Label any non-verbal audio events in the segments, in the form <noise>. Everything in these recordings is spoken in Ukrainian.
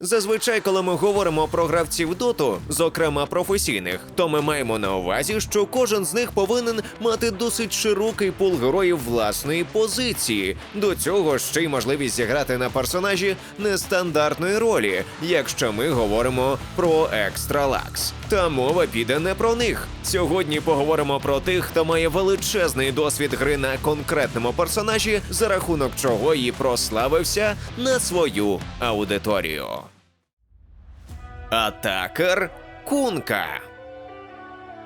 Зазвичай, коли ми говоримо про гравців доту, зокрема професійних, то ми маємо на увазі, що кожен з них повинен мати досить широкий пул героїв власної позиції. До цього ще й можливість зіграти на персонажі нестандартної ролі, якщо ми говоримо про екстра лакс. Та мова піде не про них. Сьогодні поговоримо про тих, хто має величезний досвід гри на конкретному персонажі, за рахунок чого і прославився на свою аудиторію. Атакер Кунка.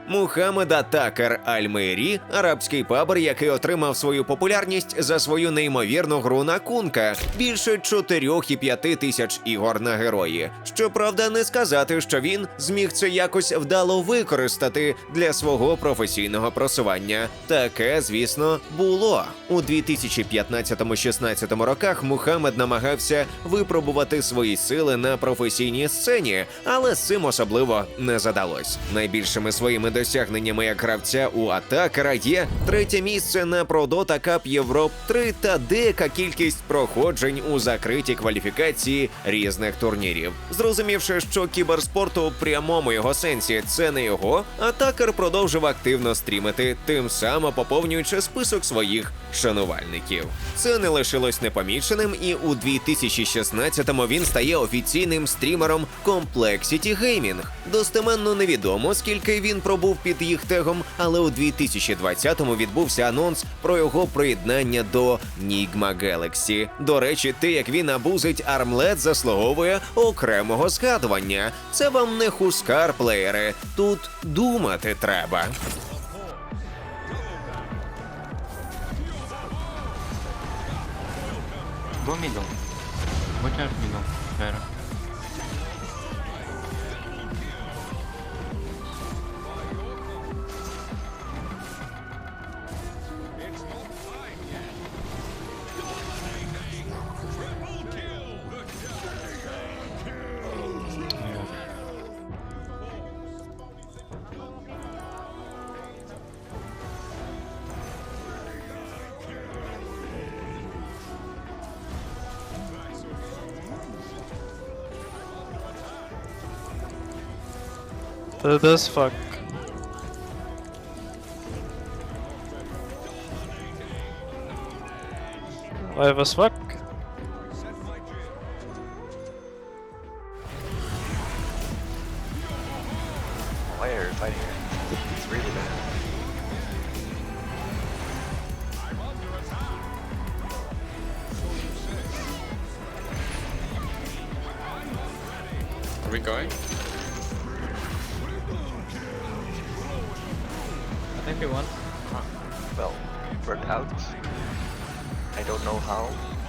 Мухаммед Атакер Аль-Мейрі – арабський пабер, який отримав свою популярність за свою неймовірну гру на кунка більше 4,5 тисяч ігор на герої. Щоправда, не сказати, що він зміг це якось вдало використати для свого професійного просування. Таке, звісно, було у 2015-16 роках. Мухаммед намагався випробувати свої сили на професійній сцені, але з цим особливо не задалось. Найбільшими своїми досягненнями як гравця у атакера є третє місце на Продота Cup Європ 3 та деяка кількість проходжень у закритій кваліфікації різних турнірів. Зрозумівши, що кіберспорт у прямому його сенсі це не його, атакер продовжив активно стрімити, тим самим поповнюючи список своїх шанувальників. Це не лишилось непоміченим, і у 2016-му він стає офіційним стрімером Complexity Gaming. Достеменно невідомо, скільки він пробув під їх тегом, але у 2020-му відбувся анонс про його приєднання до Nigma Galaxy. До речі, те, як він абузить армлет, заслуговує окремого згадування. Це вам не хускар плеєри. Тут думати треба. Go middle. Watch out middle. To this fuck. Live as fuck. Why are we fighting here? It's really bad. Are we going? We. Well, we're out. I don't know how.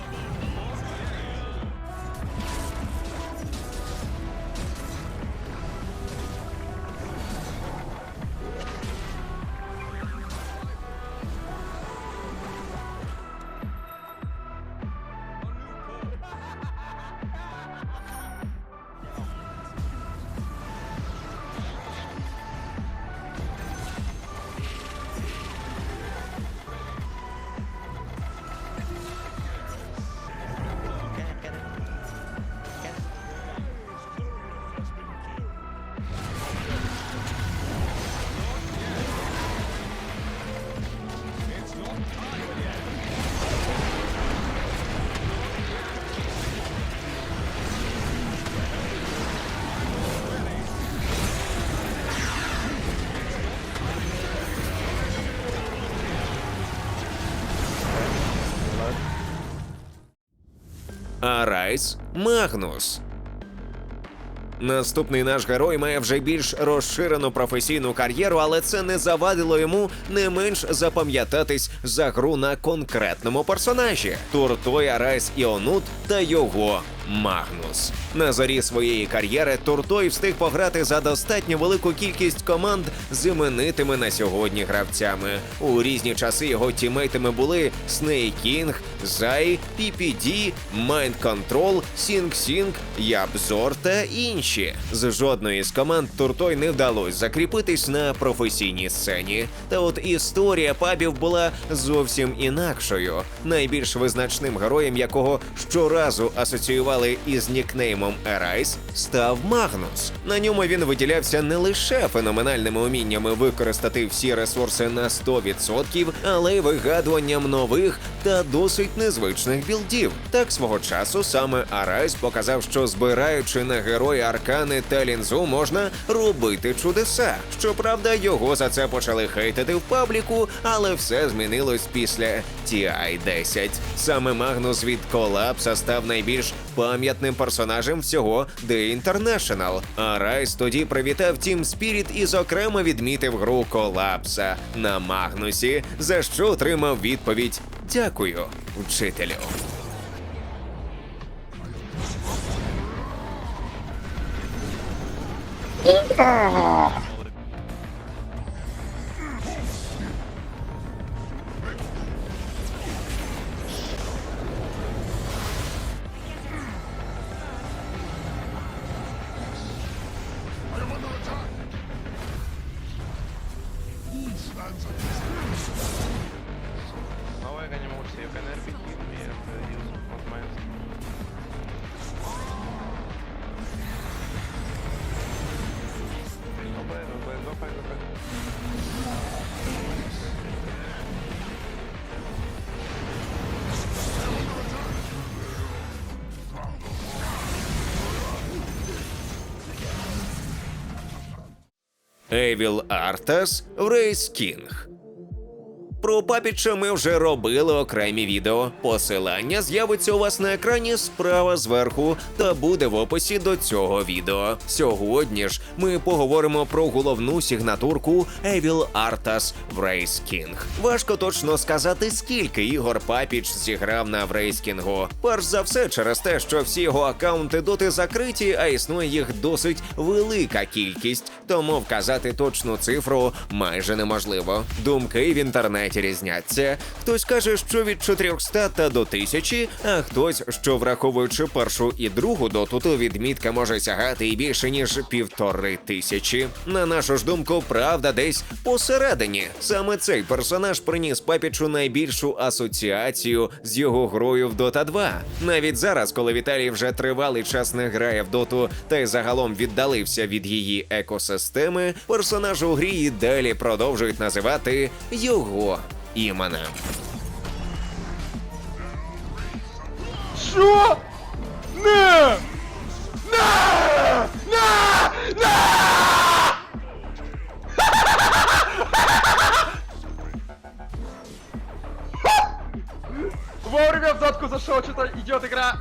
Арайс Магнус. Наступний наш герой має вже більш розширену професійну кар'єру, але це не завадило йому не менш запам'ятатись за гру на конкретному персонажі Туртой Арайс Іонут та його Магнус. На зорі своєї кар'єри Туртой встиг пограти за достатньо велику кількість команд з іменитими на сьогодні гравцями. У різні часи його тімейтами були King, Зай, PPD, Mind Control, Sing Sing, Ябзор та інші. З жодної з команд Туртой не вдалося закріпитись на професійній сцені. Та от історія пабів була зовсім інакшою. Найбільш визначним героєм якого щоразу одразу асоціювали із нікнеймом Ерайс, став Магнус. На ньому він виділявся не лише феноменальними уміннями використати всі ресурси на 100%, але й вигадуванням нових та досить незвичних білдів. Так свого часу саме Арайс показав, що збираючи на герої аркани та лінзу можна робити чудеса. Щоправда, його за це почали хейтити в пабліку, але все змінилось після TI-10. Саме Магнус від колапса став найбільш пам'ятним персонажем всього The International. А Райс тоді привітав Team Spirit і зокрема відмітив гру колапса на Магнусі, за що отримав відповідь Дякую, вчителю. Now Евіл Артас Рейс Кінг. Про папіча ми вже робили окремі відео. Посилання з'явиться у вас на екрані справа зверху та буде в описі до цього відео. Сьогодні ж ми поговоримо про головну сигнатурку Evil Artas в Race King. Важко точно сказати, скільки ігор папіч зіграв на Врейскінгу. Перш за все, через те, що всі його акаунти доти закриті, а існує їх досить велика кількість, тому вказати точну цифру майже неможливо. Думки в інтернеті різняться. Хтось каже, що від 400 та до 1000, а хтось, що враховуючи першу і другу доту, то відмітка може сягати і більше ніж півтори тисячі. На нашу ж думку, правда десь посередині. Саме цей персонаж приніс папічу найбільшу асоціацію з його грою в Dota 2. Навіть зараз, коли Віталій вже тривалий час не грає в доту та й загалом віддалився від її екосистеми, персонаж у грі і далі продовжують називати його іменем. Що? Не! Не! Не! Не! Вовремя в задку зашел, что-то идет игра.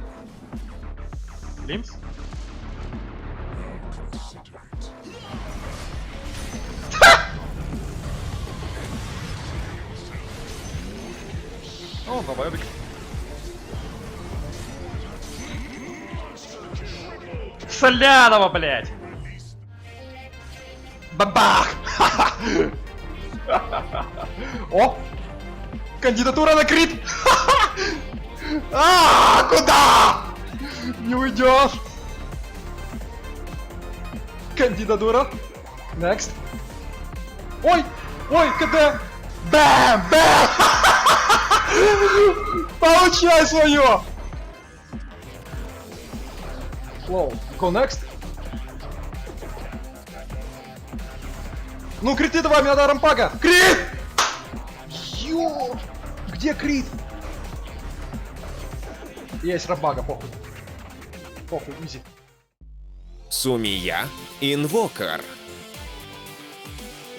Лимс? О, бабабик. Солянова, блядь! Бабах! <laughs> О! Кандидатура на крит! <laughs> А, куда? Не уйдешь! Кандидатура. Next. Ой! Ой, КД! Бэм! Бэм! <laughs> Получай свое! Slow. Go next. Ну, криты давай, мне надо рампага. Крит! Ё! Где крит? Есть рампага, похуй. Похуй, изи. Сумія інвокер.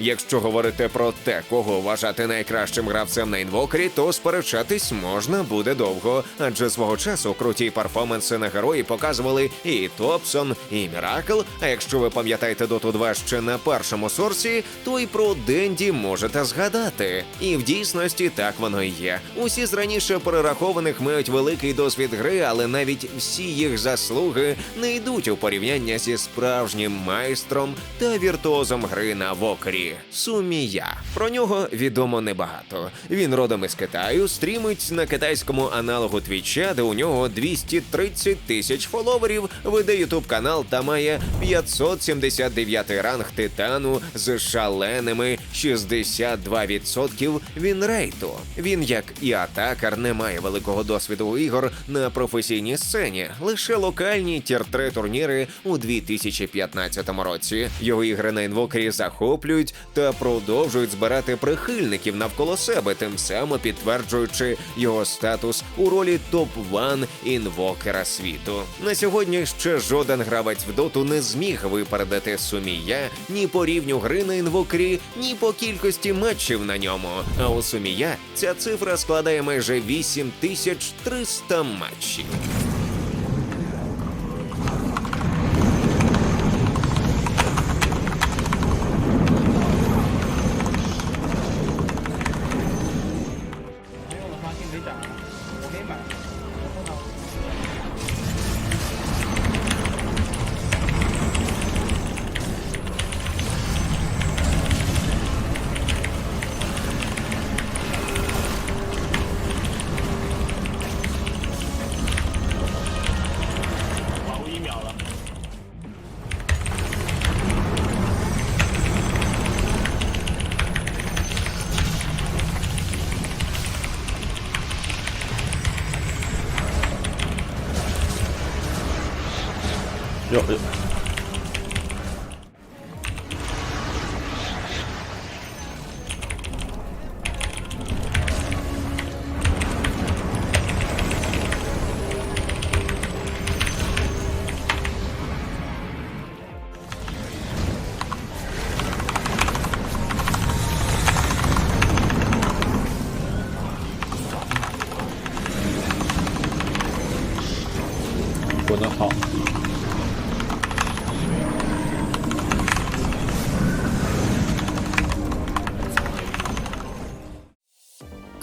Якщо говорити про те, кого вважати найкращим гравцем на інвокері, то сперечатись можна буде довго, адже свого часу круті перформанси на герої показували і Топсон, і Міракл. А якщо ви пам'ятаєте Доту 2 ще на першому сорсі, то й про Денді можете згадати. І в дійсності так воно і є. Усі з раніше перерахованих мають великий досвід гри, але навіть всі їх заслуги не йдуть у порівняння зі справжнім майстром та віртуозом гри на вокері. Сумія. Про нього відомо небагато. Він родом із Китаю, стрімить на китайському аналогу Твіча, де у нього 230 тисяч фоловерів, веде ютуб канал та має 579 ранг титану з шаленими 62% вінрейту. Він, як і атакар, не має великого досвіду ігор на професійній сцені, лише локальні тір-3 турніри у 2015 році. Його ігри на інвокері захоплюють та продовжують збирати прихильників навколо себе, тим самим підтверджуючи його статус у ролі топ-1 інвокера світу. На сьогодні ще жоден гравець в доту не зміг випередити Сумія ні по рівню гри на інвокері, ні по кількості матчів на ньому. А у Сумія ця цифра складає майже 8300 матчів. Yok yok.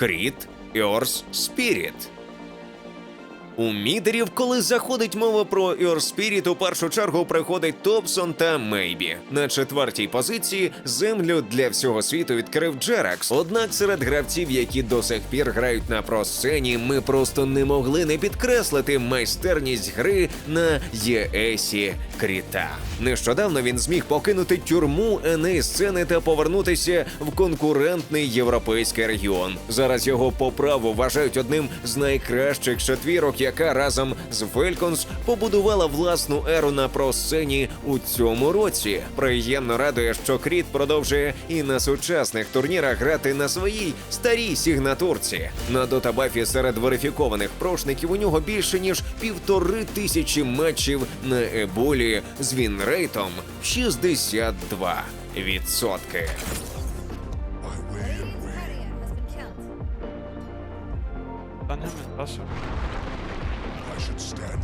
Кріт Earth Spirit. У мідерів, коли заходить мова про Earth Spirit, у першу чергу приходить Топсон та Мейбі. На четвертій позиції землю для всього світу відкрив Джеракс. Однак серед гравців, які до сих пір грають на просцені, ми просто не могли не підкреслити майстерність гри на ЄСі Кріта. Нещодавно він зміг покинути тюрму NA сцени та повернутися в конкурентний європейський регіон. Зараз його по праву вважають одним з найкращих четвірок, яка разом з Falcons побудувала власну еру на просцені у цьому році. Приємно радує, що Кріт продовжує і на сучасних турнірах грати на своїй старій сигнатурці. На дотабафі серед верифікованих прошників у нього більше ніж півтори тисячі матчів на еболі з вінрейтом 62 відсотки. And passive.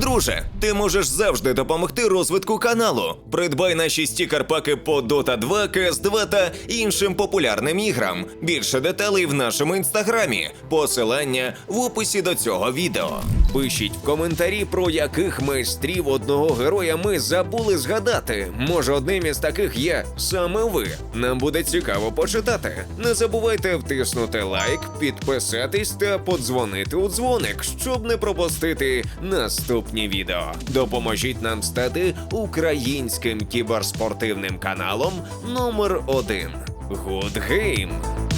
Друже, ти можеш завжди допомогти розвитку каналу. Придбай наші стікер-паки по Dota 2, CS 2 та іншим популярним іграм. Більше деталей в нашому інстаграмі. Посилання в описі до цього відео. Пишіть в коментарі, про яких майстрів одного героя ми забули згадати. Може, одним із таких є саме ви. Нам буде цікаво почитати. Не забувайте втиснути лайк, підписатись та подзвонити у дзвоник, щоб не пропустити наступні відео. Допоможіть нам стати українським кіберспортивним каналом номер один. Good Game!